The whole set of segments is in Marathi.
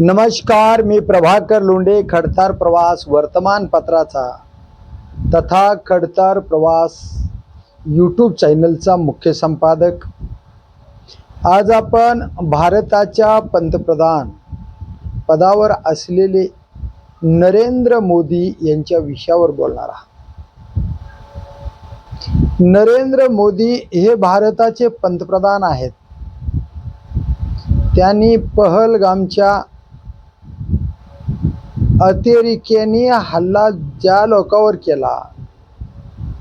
नमस्कार मी प्रभाकर लोंढे खडतार प्रवास वर्तमानपत्राचा तथा खडतार प्रवास यूट्यूब चॅनलचा मुख्य संपादक. आज आपण भारताच्या पंतप्रधान पदावर असलेले नरेंद्र मोदी यांच्या विषयावर बोलणार आहात. नरेंद्र मोदी हे भारताचे पंतप्रधान आहेत. त्यांनी पहलगामच्या अतिरेक्यांनी हल्ला ज्या लोकांवर केला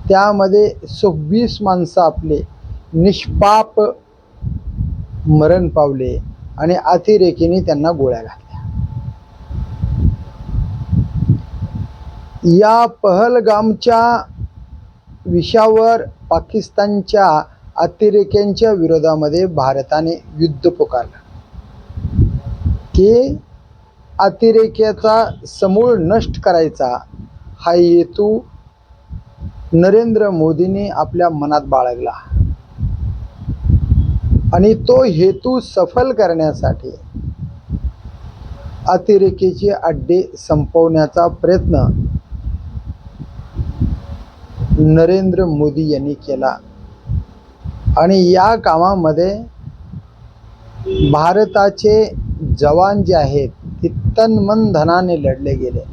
त्यामध्ये सव्वीस माणसं आपले निष्पाप मरण पावले आणि अतिरेकीने त्यांना गोळ्या घातल्या. या पहलगामच्या विषयावर पाकिस्तानच्या अतिरेक्यांच्या विरोधामध्ये भारताने युद्ध पुकारलं. की अतिरेक्याचा समूळ नष्ट करायचा हा हेतू नरेंद्र मोदींनी आपल्या मनात बाळगला. आणि तो हेतू सफल करण्यासाठी अतिरेकीचे अड्डे संपवण्याचा प्रयत्न नरेंद्र मोदी यांनी केला. आणि या कामामध्ये भारताचे जवान जे आहेत ते तन धनाने लढले गेले.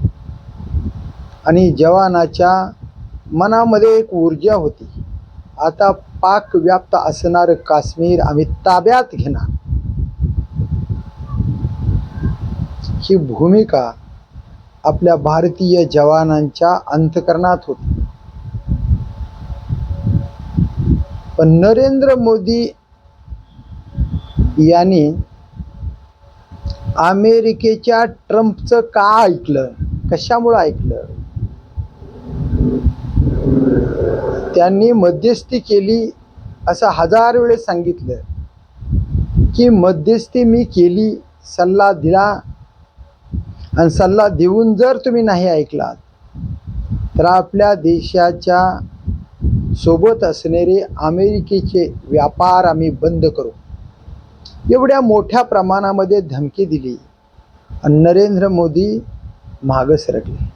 आणि जवानाच्या मनामध्ये एक ऊर्जा होती. आता पाक व्याप्त असणारं काश्मीर आम्ही ताब्यात घेणार. ही भूमिका आपल्या भारतीय जवानांच्या अंतकरणात होती. पण नरेंद्र मोदी यांनी अमेरिकेच्या ट्रम्पचं का ऐकलं? कशामुळं ऐकलं? त्यांनी मध्यस्थी केली असं हजार वेळेस सांगितलं की मध्यस्थी मी केली सल्ला दिला आणि सल्ला देऊन जर तुम्ही नाही ऐकलात तर आपल्या देशाच्या सोबत असणारे अमेरिकेचे व्यापार आम्ही बंद करू. एवढ्या मोठ्या प्रमाणामध्ये धमकी दिली. आणि नरेंद्र मोदी मागं सरकले.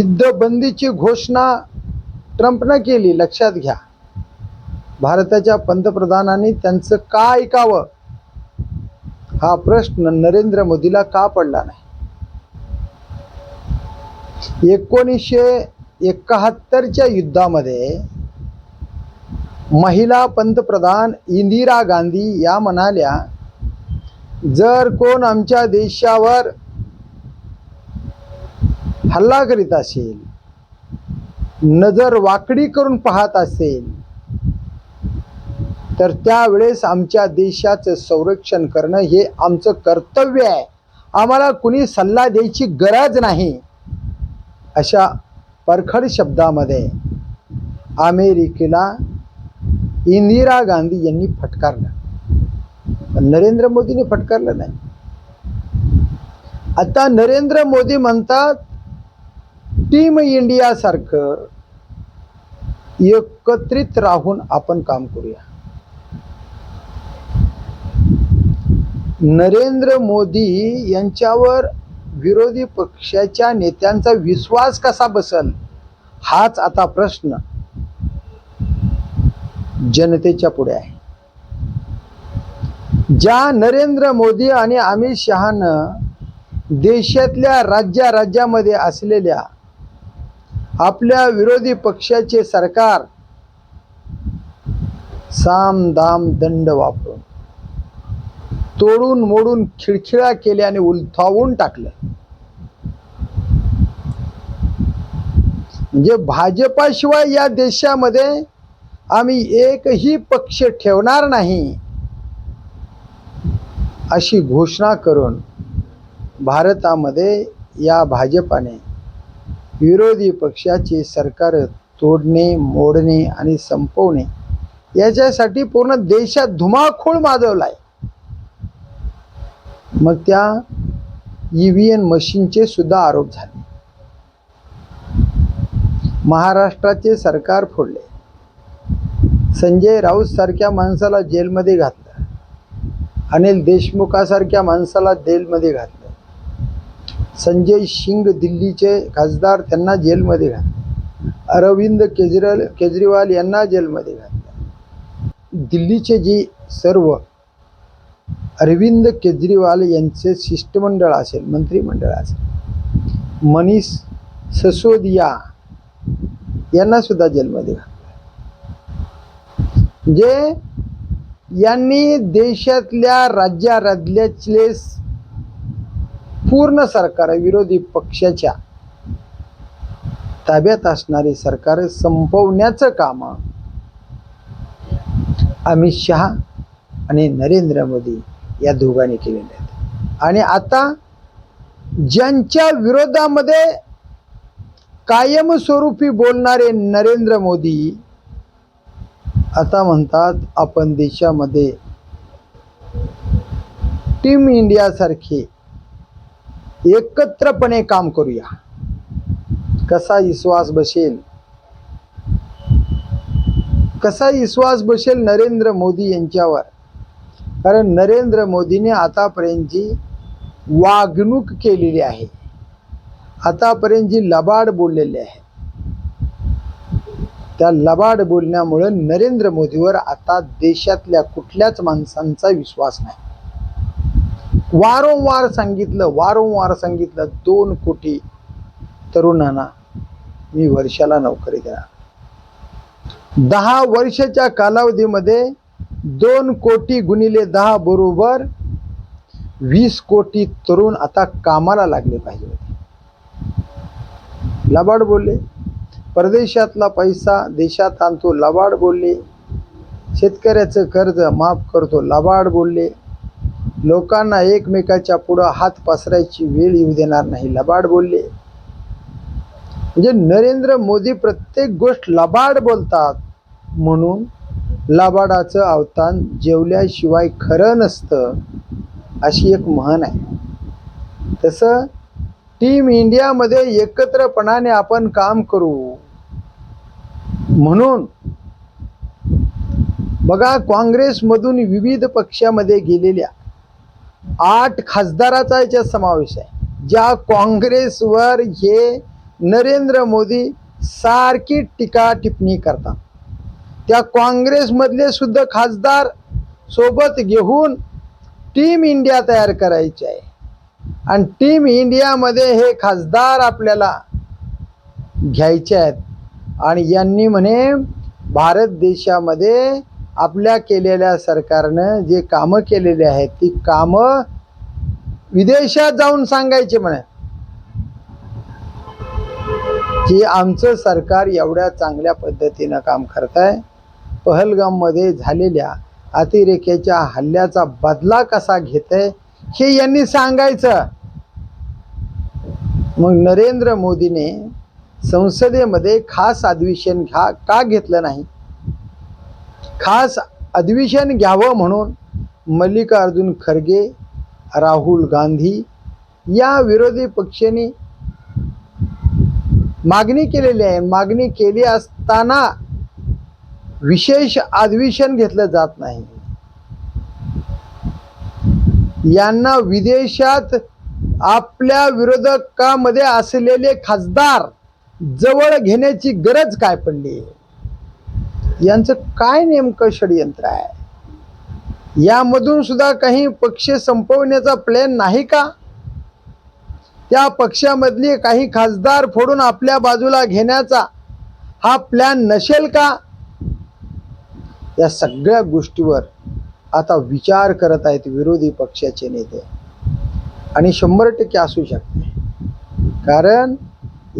युद्धबंदीची घोषणा ट्रम्पनं केली लक्षात घ्या. भारताच्या पंतप्रधानांनी त्यांचं का ऐकावं? हा प्रश्न नरेंद्र मोदीला का पडला नाही? एकोणीसशे एकाहत्तरच्या युद्धामध्ये महिला पंतप्रधान इंदिरा गांधी या म्हणाल्या जर कोण आमच्या देशावर हल्ला करीत असेल नजर वाकडी करून पाहत असेल तर त्यावेळेस आमच्या देशाचं संरक्षण करणं हे आमचं कर्तव्य आहे. आम्हाला कुणी सल्ला द्यायची गरज नाही. अशा परखड शब्दामध्ये अमेरिकेला इंदिरा गांधी यांनी फटकारलं. पण नरेंद्र मोदींनी फटकारलं नाही. आता नरेंद्र मोदी म्हणतात टीम इंडिया सारखं एकत्रित राहून आपण काम करूया. नरेंद्र मोदी यांच्यावर विरोधी पक्षाच्या नेत्यांचा विश्वास कसा बसल? हाच आता प्रश्न. जनतेच्या पुढे आहे. ज्या नरेंद्र मोदी आणि अमित शहानं देशातल्या राज्या राज्यामध्ये असलेल्या आपल्या विरोधी पक्षाचे सरकार साम दाम दंड वापरून तोडून मोडून खिळखिळा केल्या आणि उलथावून टाकलं. म्हणजे भाजपाशिवाय या देशामध्ये आम्ही एकही पक्ष ठेवणार नाही अशी घोषणा करून भारतामध्ये या भाजपाने विरोधी पक्षाचे सरकार तोडणे मोडणे आणि संपवणे याच्यासाठी पूर्ण देशात धुमाखूळ माजवला आहे मग त्या ई व्ही एन मशीनचे सुद्धा आरोप झाले. महाराष्ट्राचे सरकार फोडले. संजय राऊतसारख्या माणसाला जेलमध्ये घातलं. अनिल देशमुखासारख्या माणसाला जेलमध्ये घातलं. संजय शिंग दिल्लीचे खासदार त्यांना जेलमध्ये घातलं. अरविंद केजरीवाल केजरीवाल यांना जेलमध्ये घातलं. दिल्लीचे जे सर्व अरविंद केजरीवाल यांचे शिष्टमंडळ असेल मंत्रिमंडळ असेल मनीष ससोदिया यांना सुद्धा जेलमध्ये घातलं. जे यांनी देशातल्या राज्या राज्यातले पूर्ण सरकार विरोधी पक्षाच्या ताब्यात असणारी सरकार संपवण्याचं काम अमित शहा आणि नरेंद्र मोदी या दोघांनी केलेले आहेत आणि आता ज्यांच्या विरोधामध्ये कायमस्वरूपी बोलणारे नरेंद्र मोदी आता म्हणतात आपण देशामध्ये टीम इंडियासारखे एकत्रपणे काम करूया. कसा विश्वास बसेल? कसा विश्वास बसेल नरेंद्र मोदी यांच्यावर? कारण नरेंद्र मोदीने आतापर्यंतची वागणूक केलेली आहे. आतापर्यंत जी लबाड बोललेली आहे. त्या लबाड बोलण्यामुळं नरेंद्र मोदीवर आता देशातल्या कुठल्याच माणसांचा विश्वास नाही. वारंवार सांगितलं वारंवार सांगितलं दोन कोटी तरुणांना मी वर्षाला नोकरी देणार. दहा वर्षाच्या कालावधीमध्ये दोन कोटी गुणिले दहा बरोबर वीस कोटी तरुण आता कामाला लागले पाहिजे होते. लबाड बोलले. परदेशातला पैसा देशात आणतो लबाड बोलले. शेतकऱ्याचं कर्ज माफ करतो लबाड बोलले. लोकांना एकमेकाच्या पुढं हात पसरायची वेळ येऊ देणार नाही लबाड बोलले. म्हणजे नरेंद्र मोदी प्रत्येक गोष्ट लबाड बोलतात. म्हणून लबाडाचं अवतान जेवल्याशिवाय खरं नसतं अशी एक म्हण आहे. तसं टीम इंडियामध्ये एकत्रपणाने आपण काम करू. म्हणून बघा काँग्रेसमधून विविध पक्षामध्ये गेलेल्या आठ खासदाराचा याच्यात समावेश आहे. ज्या काँग्रेसवर हे नरेंद्र मोदी सारखी टीका टिप्पणी करतात. त्या काँग्रेसमधले सुद्धा खासदार सोबत घेऊन टीम इंडिया तयार करायची आहे. आणि टीम इंडियामध्ये हे खासदार आपल्याला घ्यायचे आहेत. आणि यांनी म्हणे भारत देशामध्ये आपल्या केलेल्या सरकारनं जे कामं केलेली आहेत ती कामं विदेशात जाऊन सांगायचे म्हणे. की आमचं सरकार एवढ्या चांगल्या पद्धतीनं काम करत आहे पहलगाममध्ये झालेल्या अतिरेक्याच्या हल्ल्याचा बदला कसा घेत आहे हे यांनी सांगायचं. मग नरेंद्र मोदीने संसदेमध्ये खास अधिवेशन घ्या का घेतलं नाही? खास अधिवेशन घ्यावं म्हणून मल्लिकार्जुन खरगे राहुल गांधी या विरोधी पक्षांनी मागणी केलेली आहे. मागणी केली असताना विशेष अधिवेशन घेतलं जात नाही. यांना विदेशात आपल्या विरोधकामध्ये असलेले खासदार जवळ घेण्याची गरज काय पडली? यांचं काय नेमकं षडयंत्र आहे? यामधून सुद्धा काही पक्ष संपवण्याचा प्लॅन नाही का? त्या पक्षामधली काही खासदार फोडून आपल्या बाजूला घेण्याचा हा प्लॅन नसेल का? या सगळ्या गोष्टीवर आता विचार करत आहेत विरोधी पक्षाचे नेते. आणि शंभर टक्के असू शकते. कारण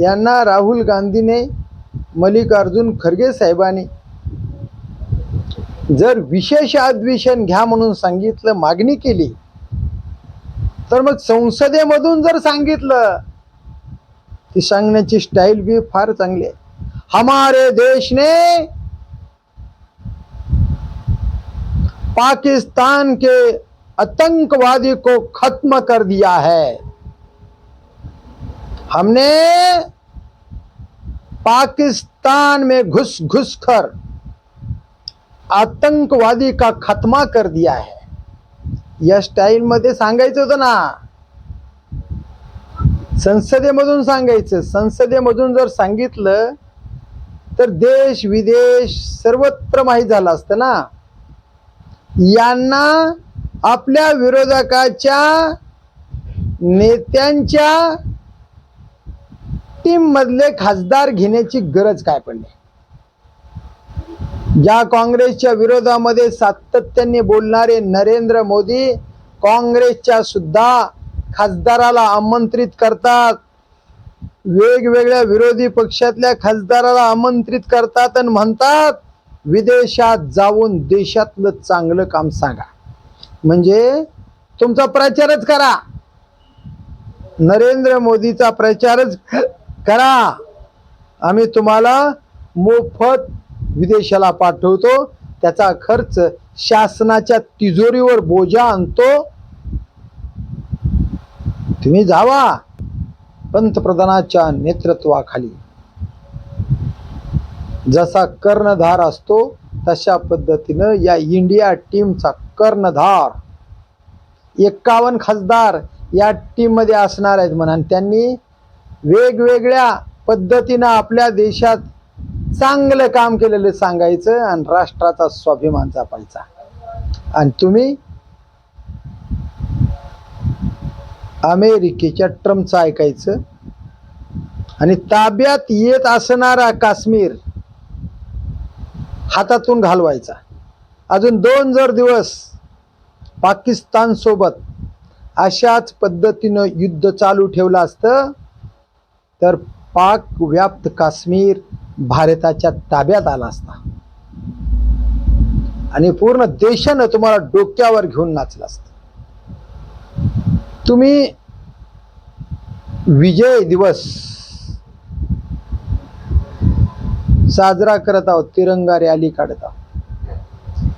यांना राहुल गांधीने मल्लिकार्जुन खरगे साहेबांनी जर विशेष अधिवेशन घ्या म्हणून सांगितलं मागणी केली तर मग संसदेमधून जर सांगितलं ती सांगण्याची स्टाईल बी फार चांगली आहे. हमारे देश ने पाकिस्तान के आतंकवादी को खत्म कर दिया है। हमने पाकिस्तान में घुस घुस कर आतंकवादी का खत्मा कर दिया है। या स्टाईलमध्ये सांगायचं होतं ना संसदेमधून सांगायचं संसदेमधून जर सांगितलं तर देश विदेश सर्वत्र माहीत झालं असतं ना. यांना आपल्या विरोधकाच्या नेत्यांच्या टीम मधले खासदार घेण्याची गरज काय पडली? ज्या काँग्रेसच्या विरोधामध्ये सातत्याने बोलणारे नरेंद्र मोदी काँग्रेसच्या सुद्धा खासदाराला आमंत्रित करतात. वेगवेगळ्या विरोधी पक्षातल्या खासदाराला आमंत्रित करतात आणि म्हणतात विदेशात जाऊन देशातलं चांगलं काम सांगा. म्हणजे तुमचा प्रचारच करा. नरेंद्र मोदीचा प्रचारच करा. आम्ही तुम्हाला मोफत विदेशाला पाठवतो. त्याचा खर्च शासनाच्या तिजोरीवर बोजा आणतो. तुम्ही जावा. पंतप्रधानाच्या नेतृत्वाखाली. जसा कर्णधार असतो तशा पद्धतीनं या इंडिया टीमचा कर्णधार एक्कावन्न खासदार या टीममध्ये असणार आहेत म्हणा. आणि त्यांनी वेगवेगळ्या पद्धतीनं आपल्या देशात चांगलं काम केलेलं सांगायचं आणि राष्ट्राचा स्वाभिमान जपायचा. आणि तुम्ही अमेरिकेच्या ट्रम्पचं ऐकायचं आणि ताब्यात येत असणारा काश्मीर हातातून घालवायचा. अजून दोन जर दिवस पाकिस्तानसोबत अशाच पद्धतीनं युद्ध चालू ठेवलं असतं तर पाक व्याप्त काश्मीर भारताच्या ताब्यात आला असता. आणि पूर्ण देशानं तुम्हाला डोक्यावर घेऊन नाचलं असतं. तुम्ही विजय दिवस साजरा करत आहोत तिरंगा रॅली काढत आहोत.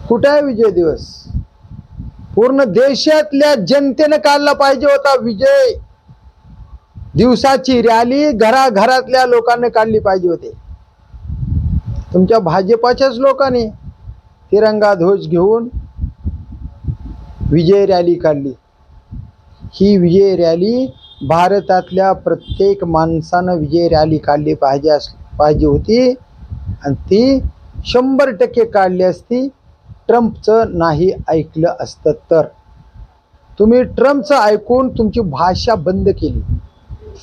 कुठे आहे विजय दिवस? पूर्ण देशातल्या जनतेनं काढला पाहिजे होता विजय. दिवसाची रॅली घराघरातल्या लोकांनी काढली पाहिजे होते. तुमच्या भाजपाच्याच लोकांनी तिरंगा ध्वज घेऊन विजय रॅली काढली. ही विजय रॅली भारतातल्या प्रत्येक माणसानं विजय रॅली काढली पाहिजे अस पाहिजे होती. आणि ती शंभर टक्के काढली असती ट्रम्पचं नाही ऐकलं असतं तर. तुम्ही ट्रम्पचं ऐकून तुमची भाषा बंद केली.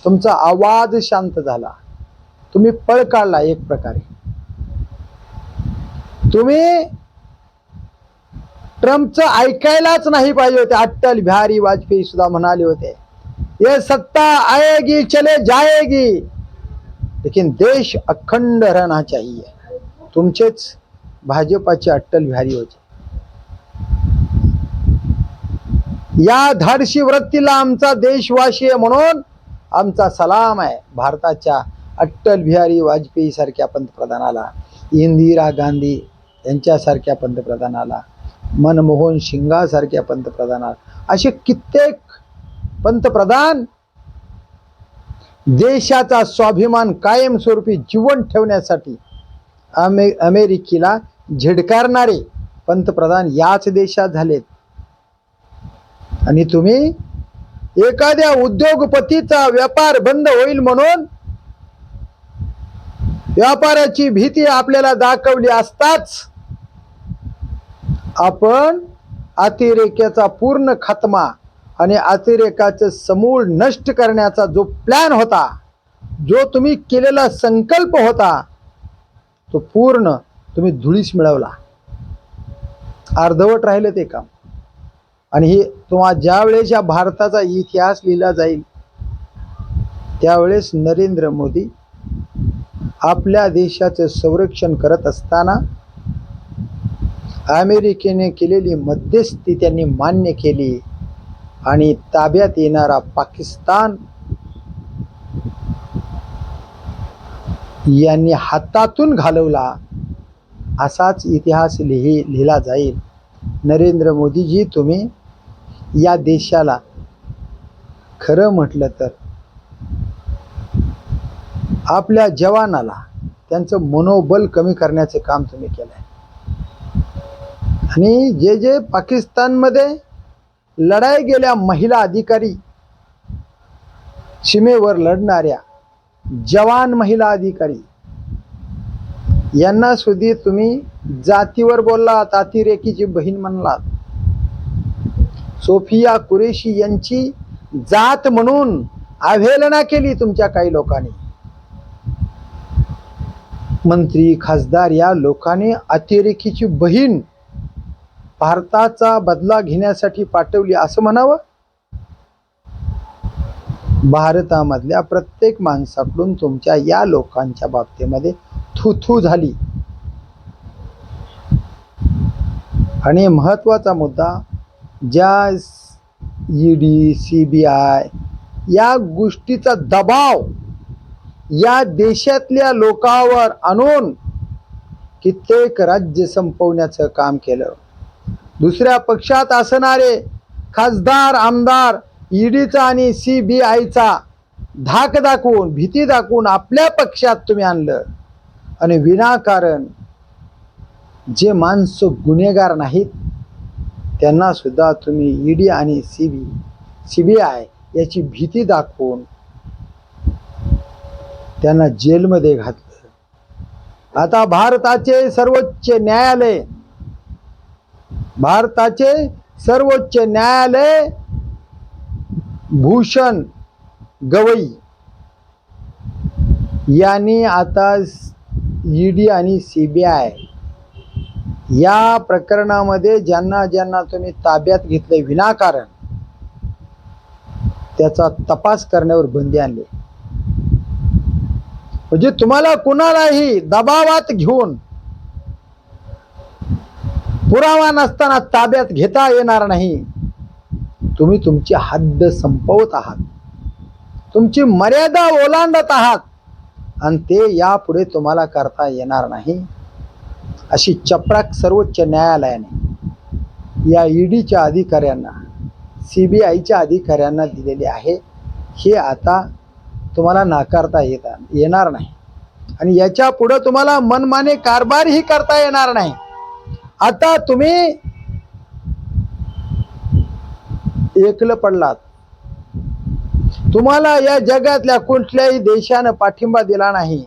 तुमचा आवाज शांत झाला. तुम्ही पळ काढला एक प्रकारे. तुम्ही ट्रम्पचं ऐकायलाच नाही पाहिजे होते. अटल बिहारी वाजपेयी सुद्धा म्हणाले होते ये सत्ता आएगी चले जाएगी. लेकिन देश अखंड रहना चाहिए। तुमचेच भाजपाचे अट्टल बिहारी होते। या धाडशी वृत्तीला आमचा देशवासी आहे म्हणून आमचा सलाम आहे. भारताच्या अटल बिहारी वाजपेयी सारख्या पंतप्रधानाला इंदिरा गांधी यांच्यासारख्या पंतप्रधानाला मनमोहन सिंगासारख्या पंतप्रधानाला असे कित्येक पंतप्रधान देशाचा स्वाभिमान कायमस्वरूपी जिवंत ठेवण्यासाठी अमे अमेरिकेला झिडकारणारे पंतप्रधान याच देशात झालेत. आणि तुम्ही एखाद्या उद्योगपतीचा व्यापार बंद होईल म्हणून व्यापाराची भीती आपल्याला दाखवली असताच आपण अतिरेक्याचा पूर्ण खात्मा आणि अतिरेकाचं समूळ नष्ट करण्याचा जो प्लॅन होता जो तुम्ही केलेला संकल्प होता तो पूर्ण तुम्ही धुळीस मिळवला. अर्धवट राहिलं ते काम. आणि हे तुम्हा ज्या वेळेस या भारताचा इतिहास लिहिला जाईल त्यावेळेस नरेंद्र मोदी आपल्या देशाचं संरक्षण करत असताना अमेरिकेने केलेली मध्यस्थी त्यांनी मान्य केली. आणि ताब्यात येणारा पाकिस्तान यांनी हातातून घालवला असाच इतिहास लिहि लिहिला जाईल. नरेंद्र मोदीजी तुम्ही या देशाला खरं म्हटलं तर आपल्या जवानाला त्यांचं मनोबल कमी करण्याचे काम तुम्ही केलं आहे आणि जे जे पाकिस्तानमध्ये लढाई गेल्या महिला अधिकारी सीमेवर लढणाऱ्या जवान महिला अधिकारी. यांना सुधी तुम्ही जातीवर बोललात अतिरेकीची बहीण म्हणलात. सोफिया कुरेशी यांची जात म्हणून अवहेलना केली तुमच्या काही लोकांनी. मंत्री खासदार या लोकांनी अतिरेकीची बहीण भारताचा बदला घेण्यासाठी पाठवली असं म्हणावं? भारतामधल्या प्रत्येक माणसाकडून तुमच्या या लोकांच्या बाबतीमध्ये थुथू झाली. आणि महत्त्वाचा मुद्दा ज्या E D C B I या गोष्टीचा दबाव या देशातल्या लोकांवर आणून कित्येक राज्य संपवण्याचं काम केलं. दुसऱ्या पक्षात असणारे खासदार आमदार ईडीचा आणि सी बी आयचा धाक दाखवून भीती दाखवून आपल्या पक्षात तुम्ही आणलं. आणि विनाकारण जे माणसं गुन्हेगार नाहीत त्यांना सुद्धा तुम्ही ईडी आणि C B C B I याची भीती दाखवून त्यांना जेलमध्ये घातलं. आता भारताचे सर्वोच्च न्यायालय भारताचे सर्वोच्च न्यायालय भूषण गवई. यांनी आता ईडी आणि सी बी आय या प्रकरणामध्ये ज्यांना ज्यांना तुम्ही ताब्यात घेतले विनाकारण त्याचा तपास करण्यावर बंदी आणली. म्हणजे तुम्हाला कुणालाही दबावात घेऊन पुरावा नसताना ताब्यात घेता येणार नाही. तुम्ही तुमची हद्द संपवत आहात. तुमची मर्यादा ओलांडत आहात. आणि ते यापुढे तुम्हाला करता येणार नाही. अशी चपराक सर्वोच्च न्यायालयाने या ईडीच्या अधिकाऱ्यांना सी बी आयच्या अधिकाऱ्यांना दिलेली आहे. हे आता तुम्हाला नाकारता येता येणार नाही. आणि याच्या पुढं तुम्हाला मनमाने कारभारही करता येणार नाही. आता तुम्ही एकलं पडलात. तुम्हाला या जगातल्या कुठल्याही देशानं पाठिंबा दिला नाही.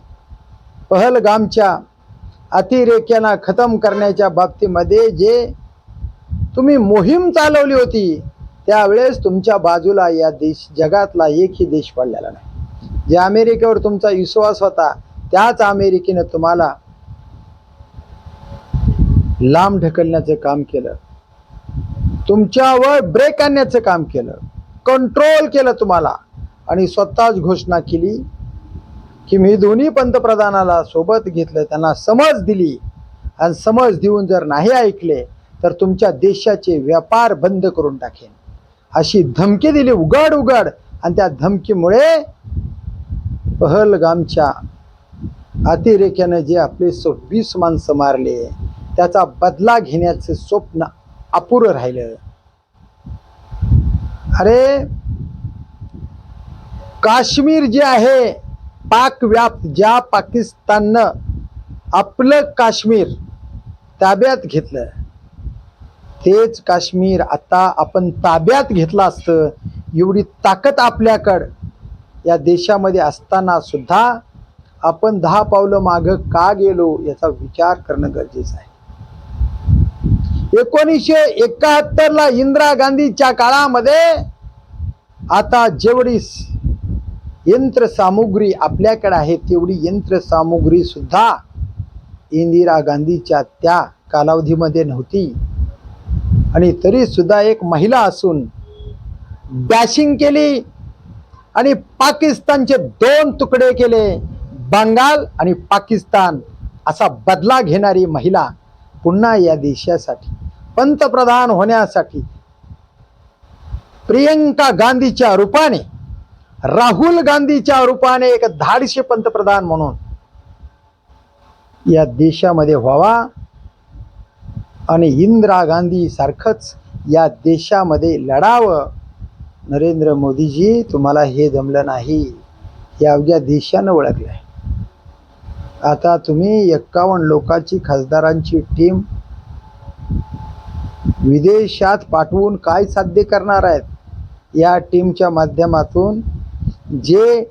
पहलगामच्या अतिरेक्यांना खतम करण्याच्या बाबतीमध्ये जे तुम्ही मोहीम चालवली होती त्यावेळेस तुमच्या बाजूला या देश जगातला एकही देश पडलेला नाही. जे अमेरिकेवर तुमचा विश्वास होता त्याच अमेरिकेनं तुम्हाला लांब ढकलण्याचं काम केलं. तुमच्यावर ब्रेक आणण्याचं काम केलं. कंट्रोल केलं तुम्हाला. आणि स्वतःच घोषणा केली की मी दोन्ही पंतप्रधानाला सोबत घेतलं त्यांना समज दिली. आणि समज देऊन जर नाही ऐकले तर तुमच्या देशाचे व्यापार बंद करून टाकेन. अशी धमकी दिली उघड उघड आणि त्या धमकीमुळे पहलगामच्या अतिरेक्यानं जे आपले सव्वीस माणसं मारले त्याचा बदला घेण्याचं स्वप्न अपुरं राहिलं. अरे काश्मीर जे आहे पाक व्याप्त ज्या पाकिस्ताननं आपलं काश्मीर ताब्यात घेतलं तेच काश्मीर आता आपण ताब्यात घेतलं असतं. एवढी ताकद आपल्याकडं या देशामध्ये असताना सुद्धा आपण दहा पावलं मागं का गेलो याचा विचार करणं गरजेचं आहे. एकोणीसशे एकाहत्तर ला इंदिरा गांधीच्या काळामध्ये आता जेवढी यंत्रसामुग्री आपल्याकडे आहे तेवढी यंत्रसामुग्री सुद्धा इंदिरा गांधीच्या त्या कालावधीमध्ये नव्हती. आणि तरी सुद्धा एक महिला असून बॅशिंग केली आणि पाकिस्तानचे दोन तुकडे केले. बंगाल आणि पाकिस्तान असा बदला घेणारी महिला पुन्हा या देशासाठी. पंतप्रधान होण्यासाठी प्रियंका गांधीच्या रूपाने राहुल गांधीच्या रूपाने एक धाडशी पंतप्रधान म्हणून या देशामध्ये व्हावा आणि इंदिरा गांधी सारखंच या देशामध्ये लढावं. नरेंद्र मोदीजी तुम्हाला हे जमलं नाही. हे अवघ्या देशानं ओळखलं आहे आता तुम्ही एक्कावन्न लोकांची खासदारांची टीम विदेशात पाठवून काय साध्य करणार आहेत? या टीमच्या माध्यमातून जे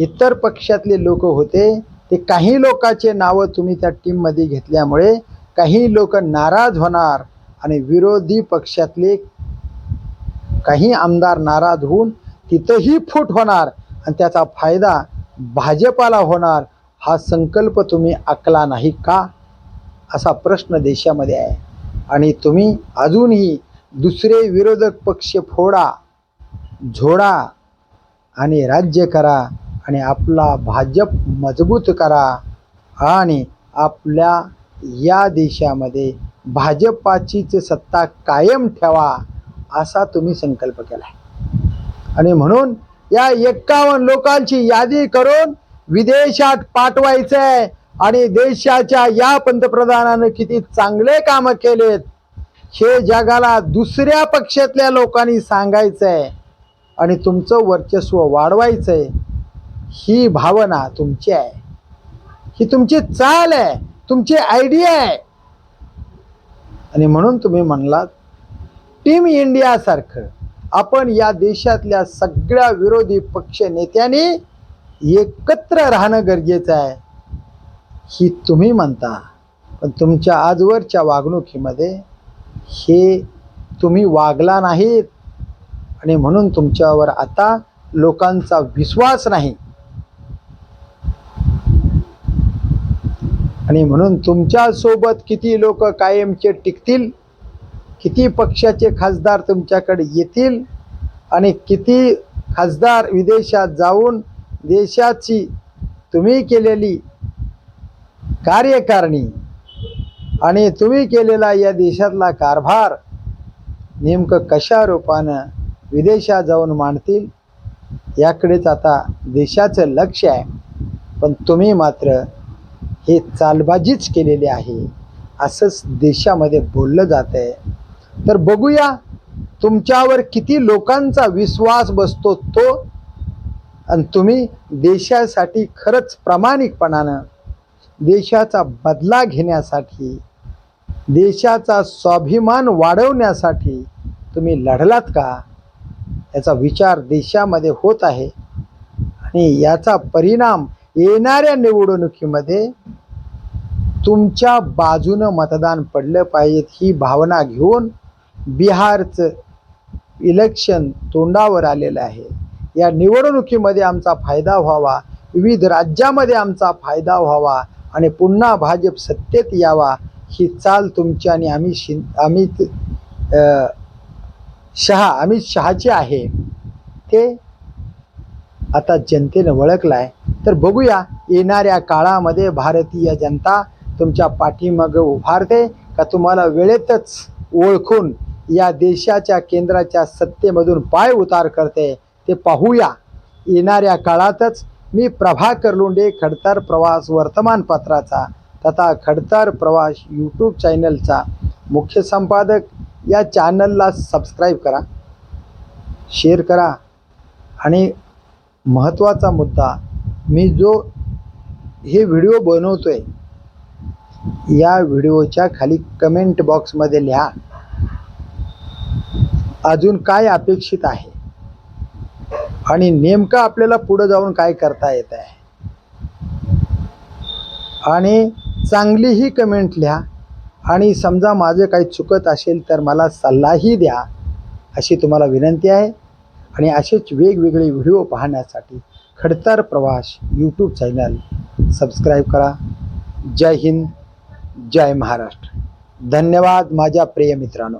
इतर पक्षातले लोक होते ते काही लोकांचे नावं तुम्ही त्या टीममध्ये घेतल्यामुळे काही लोक नाराज होणार आणि विरोधी पक्षातले काही आमदार नाराज होऊन तिथंही फूट होणार आणि त्याचा फायदा भाजपाला होणार हा संकल्प तुम्ही आखला नाही का? असा प्रश्न देशामध्ये आहे. आणि तुम्ही अजूनही दुसरे विरोधक पक्ष फोडा झोडा आणि राज्य करा आणि आपला भाजप मजबूत करा आणि आपल्या या देशामध्ये भाजपाचीच सत्ता कायम ठेवा असा तुम्ही संकल्प केला आणि म्हणून या एक्कावन्न लोकांची यादी करून विदेशात पाठवायचं आहे आणि देशाच्या या पंतप्रधानानं किती चांगले कामं केलेत हे जगाला दुसऱ्या पक्षातल्या लोकांनी सांगायचं आहे आणि तुमचं वर्चस्व वाढवायचं आहे ही भावना तुमची आहे. ही तुमची चाल आहे तुमची आयडिया आहे. आणि म्हणून तुम्ही म्हणलात टीम इंडियासारखं आपण या देशातल्या सगळ्या विरोधी पक्ष नेत्यांनी एकत्र राहणं गरजेचं आहे. ही तुम्ही म्हणता पण तुमच्या आजवरच्या वागणुकीमध्ये हे तुम्ही वागला नाहीत. आणि म्हणून तुमच्यावर आता लोकांचा विश्वास नाही. आणि म्हणून तुमच्यासोबत किती लोक कायमचे टिकतील किती पक्षाचे खासदार तुमच्याकडे येतील आणि किती खासदार विदेशात जाऊन देशाची तुम्ही केलेली कार्यकारणी. आणि तुम्ही केलेला या देशातला कारभार नेमकं कशा रूपानं विदेशात जाऊन मांडतील याकडेच आता देशाचं लक्ष आहे. पण तुम्ही मात्र हे चालबाजीच केलेली आहे. असंच देशामध्ये बोललं जात आहे तर बघूया तुमच्यावर किती लोकांचा विश्वास बसतो तो? आणि तुम्ही देशासाठी खरंच प्रामाणिकपणानं देशाचा बदला घेण्यासाठी देशाचा स्वाभिमान वाढवण्यासाठी तुम्ही लढलात का? याचा विचार देशामध्ये होत आहे. आणि याचा परिणाम येणाऱ्या निवडणुकीमध्ये तुमच्या बाजूनं मतदान पडलं पाहिजेत ही भावना घेऊन बिहारचं इलेक्शन तोंडावर आलेलं आहे. या निवडणुकीमध्ये आमचा फायदा व्हावा विविध राज्यामध्ये आमचा फायदा व्हावा आणि पुन्हा भाजप सत्तेत यावा ही चाल तुमची आणि आम्ही शि अमित शहा अमित शहाचे आहे. ते आता जनतेनं ओळखलं आहे तर बघूया येणाऱ्या काळामध्ये भारतीय जनता तुमच्या पाठीमागं उभारते का तुम्हाला वेळेतच ओळखून या देशाच्या केंद्राच्या सत्तेमधून पाय उतार करते ते पाहूया. येणाऱ्या काळातच मी प्रभाकर लोंडे खडतर प्रवास वर्तमानपत्राचा तथा खडतर प्रवास यूट्यूब चॅनलचा मुख्य संपादक. या चॅनलला सबस्क्राईब करा शेअर करा. आणि महत्त्वाचा मुद्दा मी जो हे व्हिडिओ बनवतो आहे या व्हिडिओच्या खाली कमेंट बॉक्समध्ये लिहा. अजून काय अपेक्षित आहे? आणि नेमकं आपल्याला पुढं जाऊन काय करता येत आहे? आणि चांगलीही कमेंट लिहा. आणि समजा माझं काही चुकत असेल तर मला सल्लाही द्या अशी तुम्हाला विनंती आहे. आणि असेच वेगवेगळे व्हिडिओ पाहण्यासाठी खडतर प्रवास यूट्यूब चॅनल सबस्क्राईब करा. जय हिंद जय महाराष्ट्र. धन्यवाद माझ्या प्रिय मित्रांनो.